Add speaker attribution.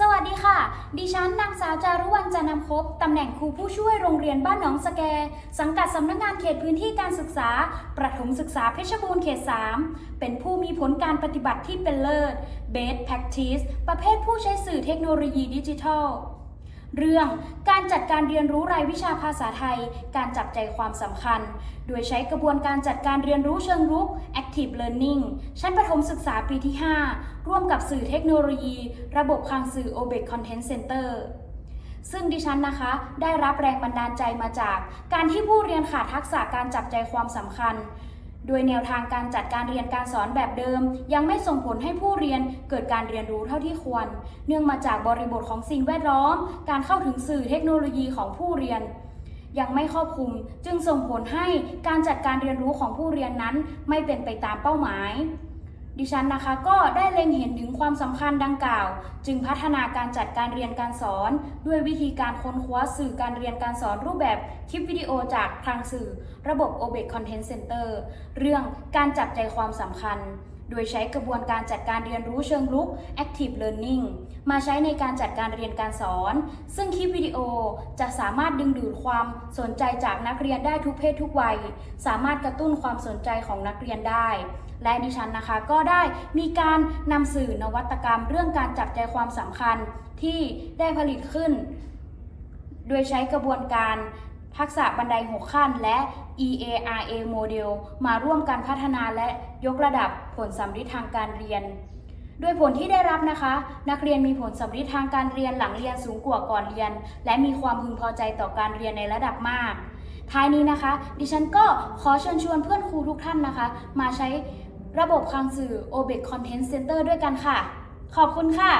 Speaker 1: สวัสดีค่ะ ดิฉันนางสาวจารุวรรณจันทำคบตำแหน่งครูผู้ช่วยโรงเรียนบ้านหนองสแก สังกัดสำนักงานเขตพื้นที่การศึกษา ประถมศึกษาเพชรบูรณ์เขต 3 เป็นผู้มีผลการปฏิบัติที่เป็นเลิศ Best Practice ประเภทผู้ใช้สื่อเทคโนโลยีดิจิทัล เรื่องการจัดการเรียนรู้รายวิชาภาษาไทย การจับใจความสำคัญ โดยใช้กระบวนการจัดการเรียนรู้เชิงรุก Active Learning ชั้นประถมศึกษาปีที่ 5 ร่วมกับสื่อเทคโนโลยี ระบบคลังสื่อ OBEC Content Center ซึ่งดิฉันนะคะได้รับแรงบันดาลใจมาจาก การที่ผู้เรียนขาดทักษะการจับใจความสำคัญ โดยแนวทางการจัดการเรียนการสอนแบบเดิม ยังไม่ส่งผลให้ผู้เรียนเกิดการเรียนรู้เท่าที่ควร เนื่องมาจากบริบทของสิ่งแวดล้อม การเข้าถึงสื่อเทคโนโลยีของผู้เรียน ยังไม่ครอบคลุมจึงส่งผลให้การจัดการเรียนรู้ของผู้เรียนนั้นไม่เป็นไปตามเป้าหมาย ดิฉันนะคะก็ได้เล็งเห็นถึงความสำคัญดังกล่าว จึงพัฒนาการจัดการเรียนการสอน ด้วยวิธีการค้นคว้าสื่อการเรียนการสอนรูปแบบคลิปวิดีโอจากคลังสื่อ ระบบ OBEC Content Center เรื่องการจับใจความสำคัญ โดยใช้กระบวนการจัดการเรียนรู้เชิงลุก Active Learning มาใช้ในการจัดการเรียนการสอน ซึ่งคลิปวิดีโอจะสามารถดึงดูดความสนใจจากนักเรียนได้ทุกเพศทุกวัย สามารถกระตุ้นความสนใจของนักเรียนได้ และดิฉันนะคะก็ได้มีการนำสื่อนวัตกรรม เรื่องการจับใจความสำคัญที่ได้ผลิตขึ้น โดยใช้กระบวนการ ทักษะบันได 6 ขั้นและ EARA โมเดลมาร่วมกันพัฒนาและยกระดับผลสำฤทธิ์ทางการเรียนด้วยผลที่ได้รับนะคะ นักเรียนมีผลสำฤทธิ์ทางการเรียนหลังเรียนสูงกว่าก่อนเรียน และมีความพึงพอใจต่อการเรียนในระดับมาก ท้ายนี้นะคะ ดิฉันก็ขอเชิญชวนเพื่อนครูทุกท่านนะคะ มาใช้ระบบคลังสื่อ OBEC Content Center ด้วยกันค่ะ ขอบคุณค่ะ